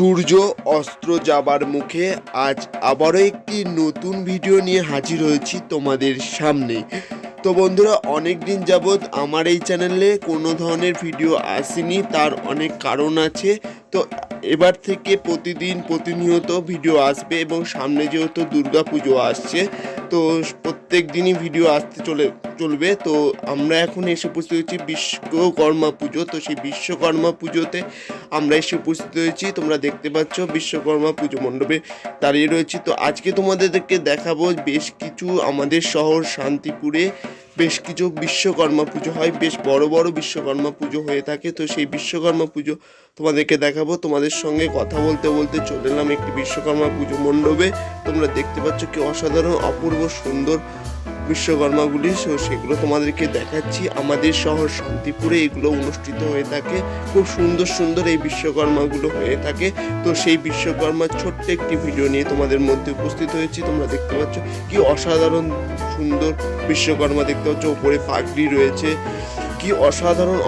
সূর্য অস্ত্র যাবার মুখে আজ আবারও একটি নতুন ভিডিও নিয়ে হাজির হয়েছি তোমাদের সামনে। তো বন্ধুরা অনেক দিন যাবৎ আমার এই চ্যানেলে কোনো ধরনের ভিডিও আসেনি, তার অনেক কারণ আছে। তো এবার থেকে প্রতিদিন প্রতিনিয়ত ভিডিও আসবে এবং সামনে যেহেতু দুর্গা পুজো আসছে, তো প্রত্যেক দিনই ভিডিও আসতে চলে, চলবে। তো আমরা এখন এসে উপস্থিত হয়েছি বিশ্বকর্মা পুজো। তো সেই বিশ্বকর্মা পুজোতে আমরা এসে উপস্থিত হয়েছি। তোমরা দেখতে পাচ্ছ বিশ্বকর্মা পুজো মণ্ডপে দাঁড়িয়ে রয়েছি। তো আজকে তোমাদেরকে দেখাবো বেশ কিছু আমাদের শহর শান্তিপুরে বেশ কিছু বিশ্বকর্মা পুজো হয়, বেশ বড় বড় বিশ্বকর্মা পুজো হয়ে থাকে। তো সেই বিশ্বকর্মা পুজো তোমাদেরকে দেখাবো। তোমাদের সঙ্গে কথা বলতে বলতে চলে এলাম একটি বিশ্বকর্মা পুজো মণ্ডপে। তোমরা দেখতে পাচ্ছ কি অসাধারণ, অপূর্ব, সুন্দর বিশ্বকর্মাগুলি সেগুলো তোমাদেরকে দেখাচ্ছি। আমাদের শহর শান্তিপুরে এগুলো অনুষ্ঠিত হয়ে থাকে। খুব সুন্দর সুন্দর এই বিশ্বকর্মাগুলো হয়ে থাকে। তো সেই বিশ্বকর্মার ছোট্ট একটি ভিডিও নিয়ে তোমাদের মধ্যে উপস্থিত হয়েছি। তোমরা দেখতে পাচ্ছ কি অসাধারণ সুন্দর বিশ্বকর্মা দেখতে পাচ্ছ। ওপরে পাগড়ি রয়েছে। কি অসাধারণ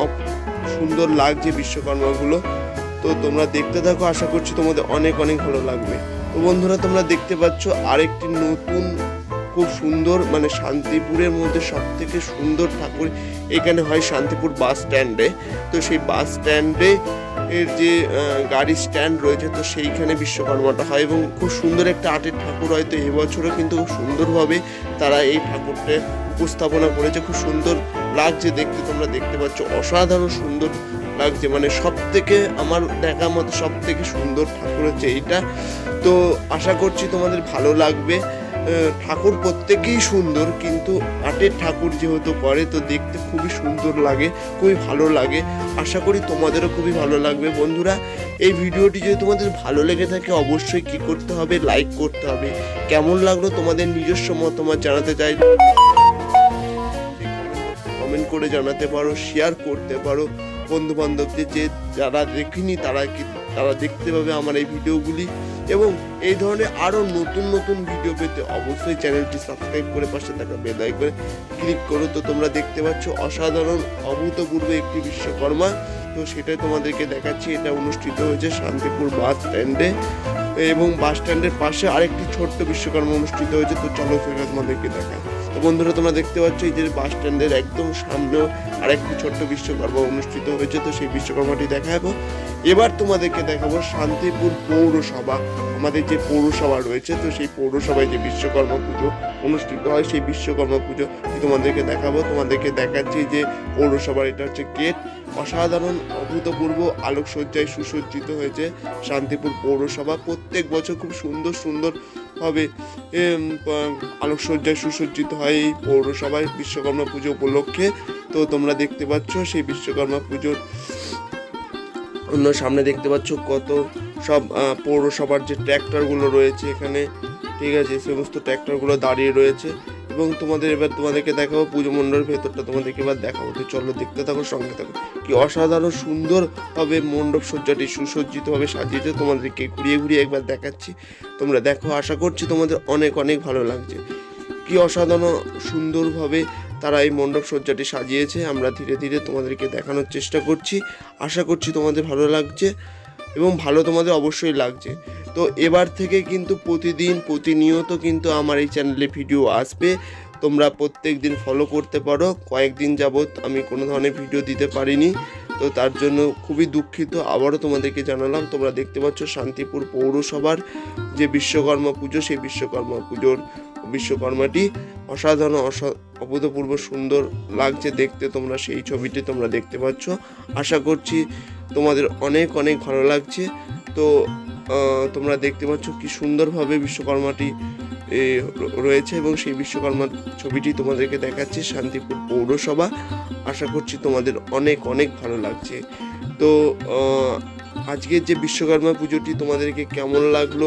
সুন্দর লাগছে বিশ্বকর্মাগুলো। তো তোমরা দেখতে থাকো। আশা করছি তোমাদের অনেক অনেক ভালো লাগবে। তো বন্ধুরা, তোমরা দেখতে পাচ্ছ আরেকটি নতুন খুব সুন্দর মানে শান্তিপুরের মধ্যে সব থেকে সুন্দর ঠাকুর এখানে হয় শান্তিপুর বাস স্ট্যান্ডে। তো সেই বাস স্ট্যান্ডে এর যে গাড়ি স্ট্যান্ড রয়েছে, তো সেইখানে বিশ্বকর্মাটা হয় এবং খুব সুন্দর একটা আর্টের ঠাকুর হয়তো এবছরও কিন্তু খুব সুন্দরভাবে তারা এই ঠাকুরটা উপস্থাপনা করেছে। খুব সুন্দর লাগছে দেখতে, তোমরা দেখতে পাচ্ছ। অসাধারণ সুন্দর লাগছে মানে সব থেকে আমার দেখা মতো সব থেকে সুন্দর ঠাকুর হচ্ছে এইটা। তো আশা করছি তোমাদের ভালো লাগবে। ঠাকুর প্রত্যেকেই সুন্দর, কিন্তু আটের ঠাকুর যেহেতু করে, তো দেখতে খুবই সুন্দর লাগে, খুবই ভালো লাগে। আশা করি তোমাদেরও খুবই ভালো লাগবে। বন্ধুরা, এই ভিডিওটি যদি তোমাদের ভালো লেগে থাকে, অবশ্যই কি করতে হবে? লাইক করতে হবে। কেমন লাগল তোমাদের নিজস্ব মতামত জানাতে চাই? কমেন্ট করে জানাতে পারো শেয়ার করতে পারো। বন্ধু বান্ধবদের যে যারা দেখিনি, তারা কি, তারা দেখতে পাবে আমার এই ভিডিওগুলি। এবং এই ধরনের আরও নতুন নতুন ভিডিও পেতে অবশ্যই চ্যানেলটি সাবস্ক্রাইব করে পাশে থাকা বেদায় করে ক্লিক করো। তো তোমরা দেখতে পাচ্ছ অসাধারণ, অভূতপূর্ব একটি বিশ্বকর্মা। তো সেটাই তোমাদেরকে দেখাচ্ছি। এটা অনুষ্ঠিত হয়েছে শান্তিপুর বাস স্ট্যান্ডে এবং বাস স্ট্যান্ডের পাশে আরেকটি ছোট্ট বিশ্বকর্মা অনুষ্ঠিত হয়েছে। তো চলো সেটা তোমাদেরকে দেখা তো বন্ধুরা, তোমরা দেখতে পাচ্ছ এই যে বাস স্ট্যান্ডের একদম সামনেও আরেকটি ছোট্ট বিশ্বকর্মা অনুষ্ঠিত হয়েছে। তো সেই বিশ্বকর্মাটি দেখাবো। এবার তোমাদেরকে দেখাবো শান্তিপুর পৌরসভা। আমাদের যে পৌরসভা রয়েছে, তো সেই পৌরসভায় যে বিশ্বকর্মা পুজো অনুষ্ঠিত হয়, সেই বিশ্বকর্মা পুজো তোমাদেরকে দেখাবো। তোমাদেরকে দেখাচ্ছি যে পৌরসভার এটা হচ্ছে গেট। অসাধারণ, অভূতপূর্ব আলোকসজ্জায় সুসজ্জিত হয়েছে শান্তিপুর পৌরসভা। প্রত্যেক বছর খুব সুন্দর সুন্দর এম, আলোকসজ্জায় সুসজ্জিত হয় এই পৌরসভায় বিশ্বকর্মা পুজো উপলক্ষে। তো তোমরা দেখতে পাচ্ছ সেই বিশ্বকর্মা পুজোর অন্য সামনে দেখতে পাচ্ছ কত সব পৌরসভার যে ট্র্যাক্টরগুলো রয়েছে এখানে। ঠিক আছে সমস্ত ট্র্যাক্টরগুলো দাঁড়িয়ে রয়েছে। এবং তোমাদের এবার তোমাদেরকে দেখাবো পুজো মণ্ডপের ভেতরটা, তোমাদেরকে এবার দেখাবো। তো চলো দেখতে থাকো, সঙ্গে থাকো। কি অসাধারণ সুন্দরভাবে মণ্ডপ সজ্জাটি সুসজ্জিতভাবে সাজিয়েছে। তোমাদেরকে ঘুরিয়ে ঘুরিয়ে একবার দেখাচ্ছি। তোমরা দেখো, আশা করছি তোমাদের অনেক অনেক ভালো লাগছে। কি অসাধারণ সুন্দরভাবে তারা এই মণ্ডপ সজ্জাটি সাজিয়েছে। আমরা ধীরে ধীরে তোমাদেরকে দেখানোর চেষ্টা করছি। আশা করছি তোমাদের ভালো লাগছে এবং ভালো তোমাদের অবশ্যই লাগছে। তো এবার থেকে কিন্তু প্রতিদিন, প্রতিনিয়ত কিন্তু আমার এই চ্যানেলে ভিডিও আসবে। তোমরা প্রত্যেক দিন ফলো করতে পারো। কয়েকদিন যাবৎ আমি কোনো ধরনের ভিডিও দিতে পারিনি। তো তার জন্য খুবই দুঃখিত। আবারও তোমাদেরকে জানালাম, তোমরা দেখতে পাচ্ছ শান্তিপুর পৌরসভার যে বিশ্বকর্মা পুজো, সেই বিশ্বকর্মা পুজোর বিশ্বকর্মাটি অসাধারণ, অসা, অভূতপূর্ব সুন্দর লাগছে দেখতে। তোমরা সেই ছবিটি তোমরা দেখতে পাচ্ছ। আশা করছি তোমাদের অনেক অনেক ভালো লাগছে। তো তোমরা দেখতে পাচ্ছ কি সুন্দরভাবে বিশ্বকর্মাটি রয়েছে এবং সেই বিশ্বকর্মার ছবিটি তোমাদেরকে দেখাচ্ছে শান্তিপুর পৌরসভা। আশা করছি তোমাদের অনেক অনেক ভালো লাগছে। তো আজকের যে বিশ্বকর্মা পুজোটি তোমাদেরকে কেমন লাগল,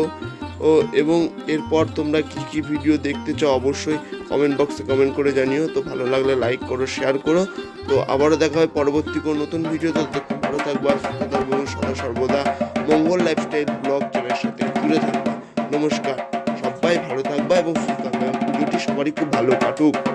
ও, এবং এরপর তোমরা কি কি ভিডিও দেখতে চাও অবশ্যই কমেন্ট বক্সে কমেন্ট করে জানিও। তো ভালো লাগলে লাইক করো, শেয়ার করো। তো আবারও দেখা হয় পরবর্তী কোনো নতুন ভিডিও তো ভালো থাকব আর সুস্থ থাকব সদা সর্বদা মঙ্গল লাইফস্টাইল খুব ভালো কাটুক।